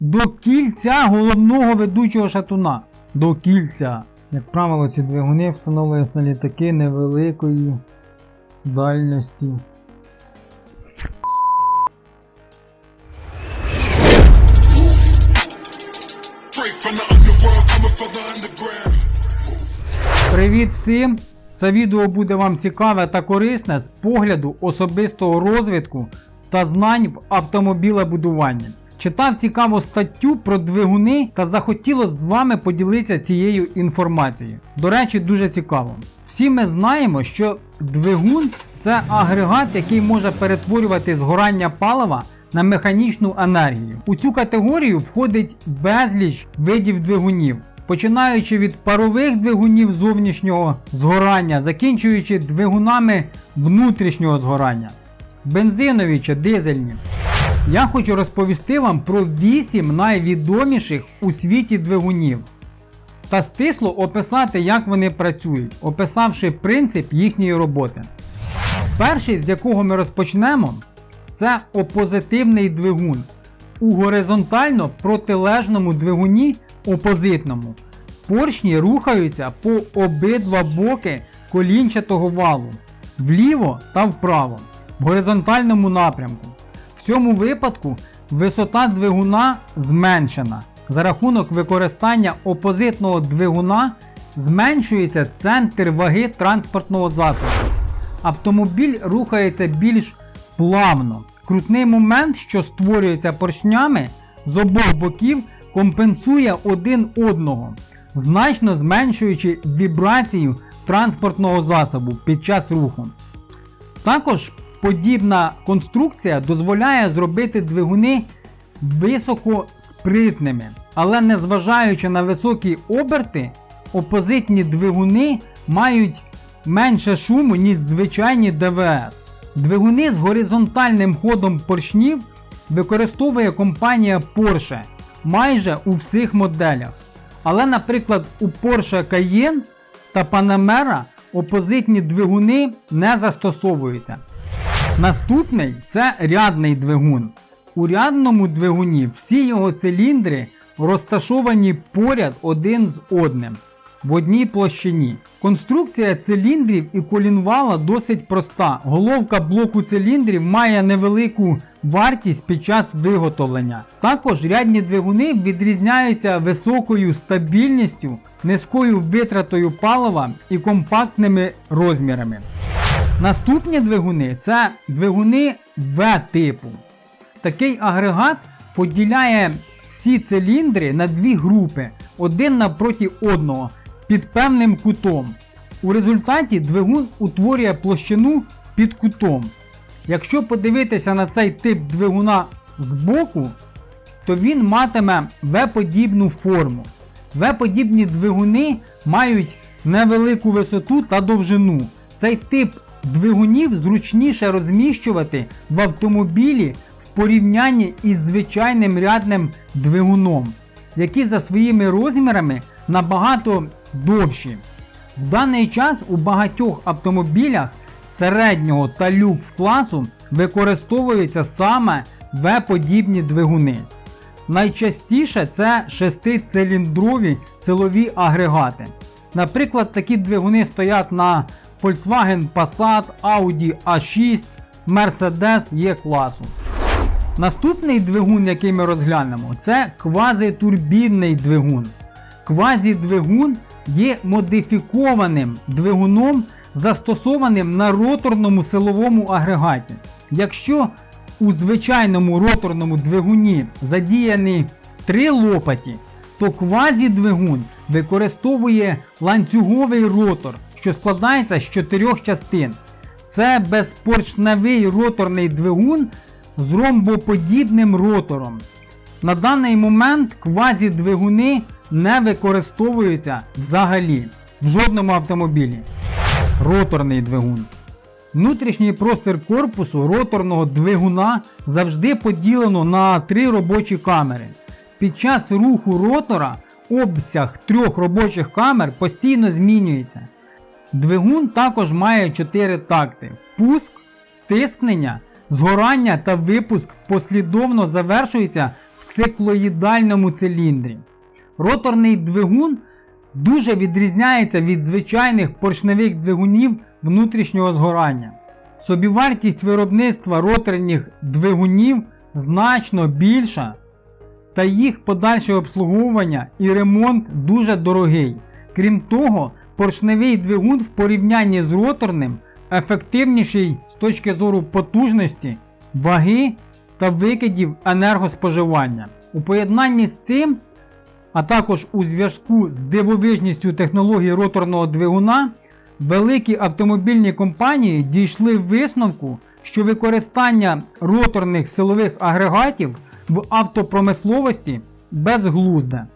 до кільця головного ведучого шатуна. До кільця. Як правило, ці двигуни встановлюються на літаки невеликої дальності. Привіт всім! Це відео буде вам цікаве та корисне з погляду особистого розвитку та знань в автомобілебудуванні. Читав цікаву статтю про двигуни та захотіло з вами поділитися цією інформацією. До речі, дуже цікаво. Всі ми знаємо, що двигун це агрегат, який може перетворювати згорання палива на механічну енергію. У цю категорію входить безліч видів двигунів, починаючи від парових двигунів зовнішнього згорання, закінчуючи двигунами внутрішнього згорання, бензинові чи дизельні. Я хочу розповісти вам про 8 найвідоміших у світі двигунів та стисло описати, як вони працюють, описавши принцип їхньої роботи. Перший, з якого ми розпочнемо, це опозитивний двигун. У горизонтально протилежному двигуні опозитному. Поршні рухаються по обидва боки колінчатого валу, вліво та вправо, в горизонтальному напрямку. В цьому випадку висота двигуна зменшена. За рахунок використання опозитного двигуна зменшується центр ваги транспортного засобу. Автомобіль рухається більш плавно. Крутний момент, що створюється поршнями з обох боків, компенсує один одного, значно зменшуючи вібрацію транспортного засобу під час руху. Також подібна конструкція дозволяє зробити двигуни високоспритними, але незважаючи на високі оберти, опозитні двигуни мають менше шуму, ніж звичайні ДВС. Двигуни з горизонтальним ходом поршнів використовує компанія Porsche майже у всіх моделях. Але, наприклад, у Porsche Cayenne та Panamera опозитні двигуни не застосовуються. Наступний це рядний двигун. У рядному двигуні всі його циліндри розташовані поряд один з одним в одній площині. Конструкція циліндрів і колінвала досить проста. Головка блоку циліндрів має невелику вартість під час виготовлення. Також рядні двигуни відрізняються високою стабільністю, низькою витратою палива і компактними розмірами. Наступні двигуни це двигуни В-типу. Такий агрегат поділяє всі циліндри на дві групи, один напроти одного, під певним кутом. У результаті двигун утворює площину під кутом. Якщо подивитися на цей тип двигуна збоку, то він матиме В-подібну форму. В-подібні двигуни мають невелику висоту та довжину. Цей тип двигунів зручніше розміщувати в автомобілі в порівнянні із звичайним рядним двигуном, які за своїми розмірами набагато довші. В даний час у багатьох автомобілях середнього та люкс класу використовуються саме В-подібні двигуни. Найчастіше це шестициліндрові силові агрегати. Наприклад, такі двигуни стоять на Volkswagen Passat, Audi A6, Mercedes Е класу. Наступний двигун, який ми розглянемо, це квазитурбінний двигун. Квазідвигун є модифікованим двигуном, застосованим на роторному силовому агрегаті. Якщо у звичайному роторному двигуні задіяні три лопаті, то квазідвигун використовує ланцюговий ротор, що складається з чотирьох частин. Це безпоршневий роторний двигун з ромбоподібним ротором. На даний момент квазідвигуни не використовуються взагалі в жодному автомобілі. Роторний двигун. Внутрішній простір корпусу роторного двигуна завжди поділено на три робочі камери. Під час руху ротора обсяг трьох робочих камер постійно змінюється. Двигун також має 4 такти: пуск, стискнення, згорання та випуск послідовно завершується в циклоїдальному циліндрі. Роторний двигун дуже відрізняється від звичайних поршневих двигунів внутрішнього згорання. Собівартість виробництва роторних двигунів значно більша, та їх подальше обслуговування і ремонт дуже дорогий. Крім того, поршневий двигун в порівнянні з роторним ефективніший з точки зору потужності, ваги та викидів енергоспоживання. У поєднанні з цим, а також у зв'язку з дивовижністю технології роторного двигуна, великі автомобільні компанії дійшли висновку, що використання роторних силових агрегатів в автопромисловості безглузде,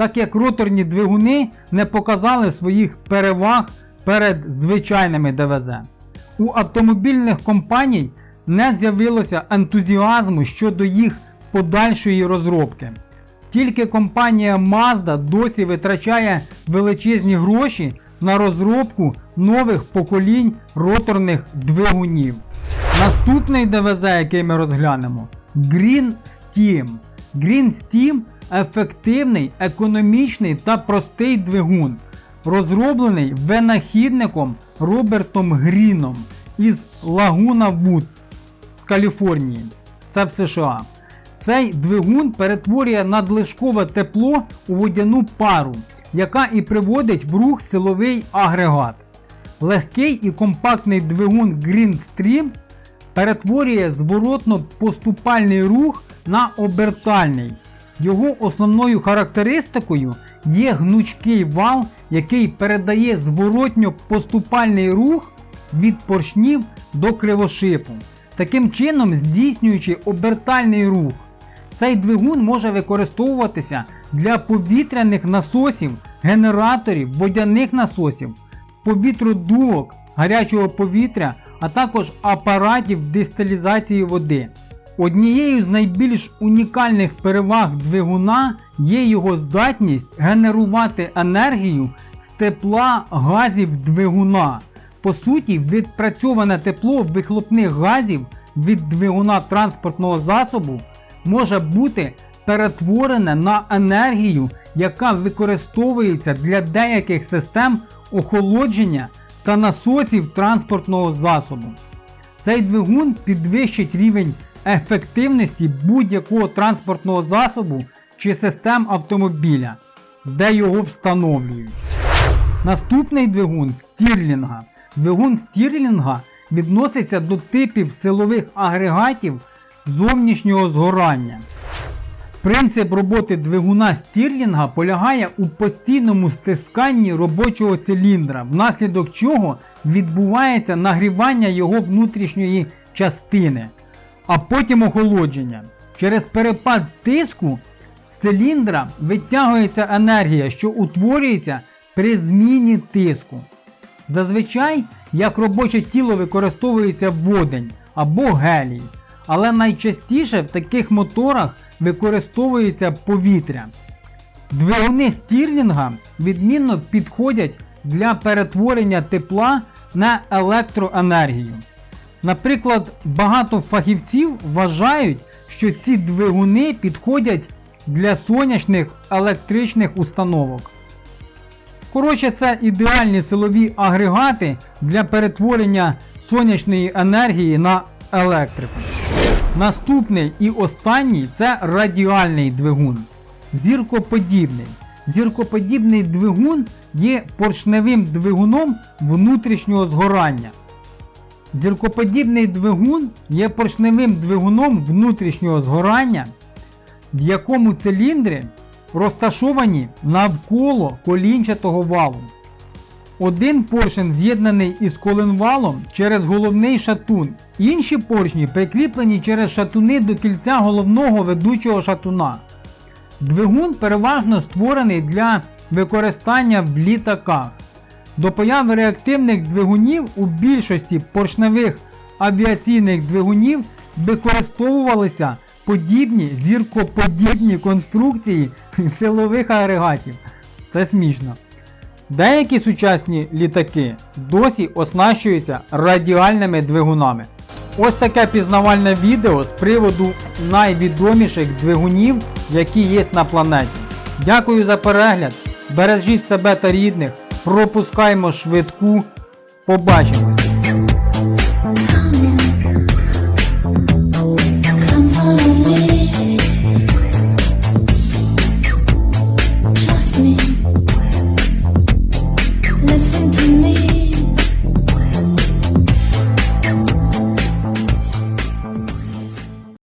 так як роторні двигуни не показали своїх переваг перед звичайними ДВЗ. У автомобільних компаній не з'явилося ентузіазму щодо їх подальшої розробки. Тільки компанія Mazda досі витрачає величезні гроші на розробку нових поколінь роторних двигунів. Наступний ДВЗ, який ми розглянемо, Green Steam. Green Steam ефективний, економічний та простий двигун, розроблений винахідником Робертом Гріном із Лагуна Вудс з Каліфорнії. Це в США. Цей двигун перетворює надлишкове тепло у водяну пару, яка і приводить в рух силовий агрегат. Легкий і компактний двигун Greenstream перетворює зворотно-поступальний рух на обертальний. Його основною характеристикою є гнучкий вал, який передає зворотньо-поступальний рух від поршнів до кривошипу, таким чином здійснюючи обертальний рух. Цей двигун може використовуватися для повітряних насосів, генераторів, водяних насосів, повітродувок, гарячого повітря, а також апаратів дисталізації води. Однією з найбільш унікальних переваг двигуна є його здатність генерувати енергію з тепла газів двигуна. По суті, відпрацьоване тепло вихлопних газів від двигуна транспортного засобу може бути перетворене на енергію, яка використовується для деяких систем охолодження та насосів транспортного засобу. Цей двигун підвищить рівень ефективності будь-якого транспортного засобу чи систем автомобіля, де його встановлюють. Наступний двигун стірлінга. Двигун стірлінга відноситься до типів силових агрегатів зовнішнього згорання. Принцип роботи двигуна стірлінга полягає у постійному стисканні робочого циліндра, внаслідок чого відбувається нагрівання його внутрішньої частини, а потім охолодження. Через перепад тиску з циліндра витягується енергія, що утворюється при зміні тиску. Зазвичай як робоче тіло використовується водень або гелій, але найчастіше в таких моторах використовується повітря. Двигуни стірлінга відмінно підходять для перетворення тепла на електроенергію. Наприклад, багато фахівців вважають, що ці двигуни підходять для сонячних електричних установок. Коротше, це ідеальні силові агрегати для перетворення сонячної енергії на електрику. Наступний і останній це радіальний двигун. Зіркоподібний. Зіркоподібний двигун є поршневим двигуном внутрішнього згорання. Зіркоподібний двигун є поршневим двигуном внутрішнього згорання, в якому циліндри розташовані навколо колінчатого валу. Один поршень з'єднаний із коленвалом через головний шатун. Інші поршні прикріплені через шатуни до кільця головного ведучого шатуна. Двигун переважно створений для використання в літаках. До появи реактивних двигунів у більшості поршневих авіаційних двигунів використовувалися подібні зіркоподібні конструкції силових агрегатів. Це смішно. Деякі сучасні літаки досі оснащуються радіальними двигунами. Ось таке пізнавальне відео з приводу найвідоміших двигунів які є на планеті. Дякую за перегляд. Бережіть себе та рідних. Пропускаймо швидку. Побачимось.